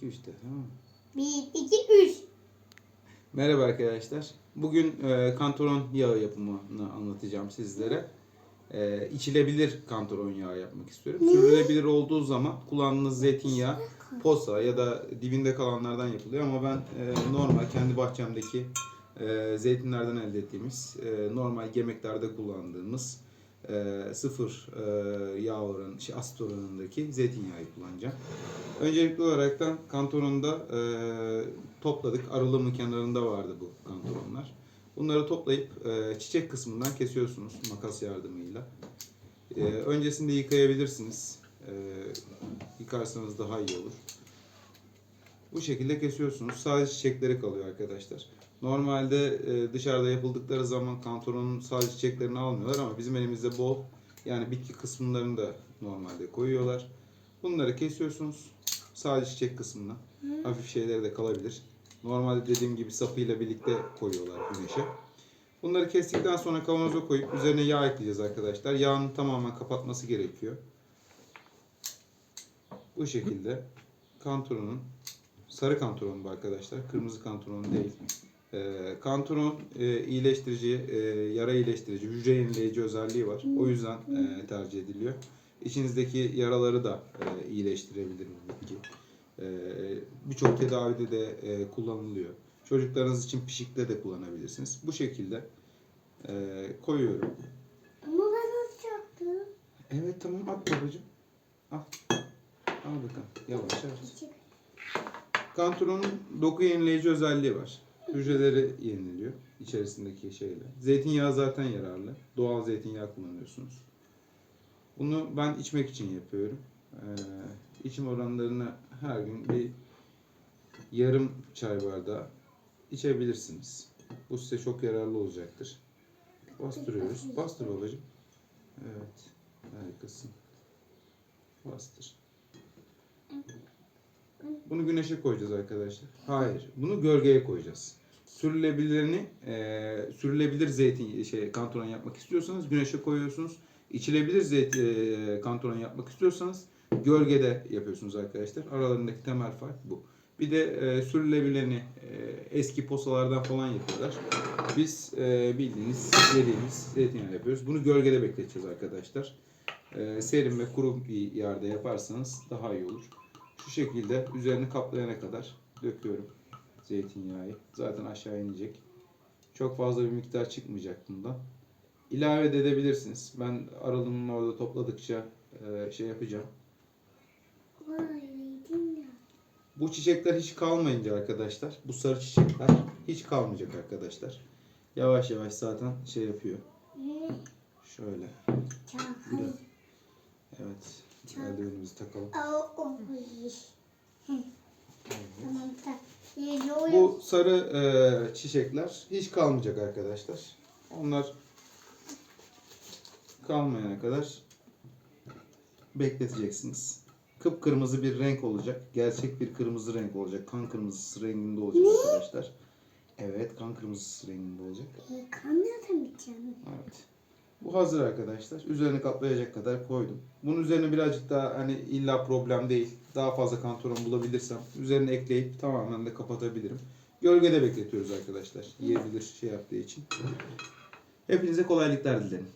2 3 de tamam mı? 1, 2, 3. Merhaba arkadaşlar. Bugün e, kantaron yağı yapımını anlatacağım sizlere. E, içilebilir kantaron yağı yapmak istiyorum. Sürülebilir olduğu zaman kullandığınız zeytinyağı posa ya da dibinde kalanlardan yapılıyor ama ben e, normal kendi bahçemdeki e, zeytinlerden elde ettiğimiz e, normal yemeklerde kullandığımız e, sıfır e, yağ oranı, şey, asit oranındaki zeytinyağı kullanacağım. Öncelikli olaraktan kantoronda e, topladık. Aralığımın kenarında vardı bu kantoronlar. Bunları toplayıp e, çiçek kısmından kesiyorsunuz makas yardımıyla. E, öncesinde yıkayabilirsiniz. E, yıkarsanız daha iyi olur. Bu şekilde kesiyorsunuz. Sadece çiçekleri kalıyor arkadaşlar. Normalde e, dışarıda yapıldıkları zaman kantoronun sadece çiçeklerini almıyorlar ama bizim elimizde bol. Yani bitki kısımlarını da normalde koyuyorlar. Bunları kesiyorsunuz. Sadece çiçek kısmına. Hafif şeyleri de kalabilir. Normalde dediğim gibi sapıyla birlikte koyuyorlar güneşe. Bunları kestikten sonra kavanoza koyup üzerine yağ ekleyeceğiz arkadaşlar. Yağın tamamen kapatması gerekiyor. Bu şekilde kantoronun sarı kantoron bu arkadaşlar. Kırmızı kantoron değil. Ee, kantoron e, iyileştirici, e, yara iyileştirici, hücre yenileyici özelliği var. O yüzden e, tercih ediliyor. İçinizdeki yaraları da e, iyileştirebilir bu bitki. E, Birçok tedavide de e, kullanılıyor. Çocuklarınız için pişikte de kullanabilirsiniz. Bu şekilde e, koyuyorum. Ama ben atacaktım. Evet tamam at babacığım. Al. Al bakalım. Yavaş yavaş. Kantaronun doku yenileyici özelliği var. Hücreleri yeniliyor içerisindeki şeyle. Zeytinyağı zaten yararlı. Doğal zeytinyağı kullanıyorsunuz. Bunu ben içmek için yapıyorum. Ee, içim oranlarını her gün bir yarım çay bardağı içebilirsiniz. Bu size çok yararlı olacaktır. Bastırıyoruz. Bastır babacığım. Evet. Harikasın. Bastır. Bunu güneşe koyacağız arkadaşlar. Hayır. Bunu gölgeye koyacağız. Sürülebilirini, e, sürülebilir zeytin şey kantaron yapmak istiyorsanız güneşe koyuyorsunuz. İçilebilir zeyt e, kantaron yapmak istiyorsanız gölgede yapıyorsunuz arkadaşlar. Aralarındaki temel fark bu. Bir de e, sürülebileni e, eski posalardan falan yapıyorlar. Biz e, bildiğiniz dediğimiz zeytinyağı yapıyoruz. Bunu gölgede bekleteceğiz arkadaşlar. E, serin ve kuru bir yerde yaparsanız daha iyi olur. Şu şekilde üzerini kaplayana kadar döküyorum zeytinyağı. Zaten aşağı inecek. Çok fazla bir miktar çıkmayacak bundan. İlave de edebilirsiniz. Ben aralığının orada topladıkça e, şey yapacağım. Bu çiçekler hiç kalmayınca arkadaşlar, bu sarı çiçekler hiç kalmayacak arkadaşlar. Yavaş yavaş zaten şey yapıyor. Şöyle. Çakal. Evet. Eldivenimizi takalım. Aa, Bu sarı e, çiçekler hiç kalmayacak arkadaşlar. Onlar kalmayana kadar bekleteceksiniz. Kıpkırmızı bir renk olacak. Gerçek bir kırmızı renk olacak. Kan kırmızısı renginde olacak arkadaşlar. Evet, kan kırmızısı renginde olacak. Kanatamayacağım. Evet. Bu hazır arkadaşlar. Üzerine kaplayacak kadar koydum. Bunun üzerine birazcık daha hani illa problem değil. Daha fazla kantaron bulabilirsem üzerine ekleyip tamamen de kapatabilirim. Gölgede bekletiyoruz arkadaşlar. Yiyebilir şey yaptığı için. Hepinize kolaylıklar dilerim.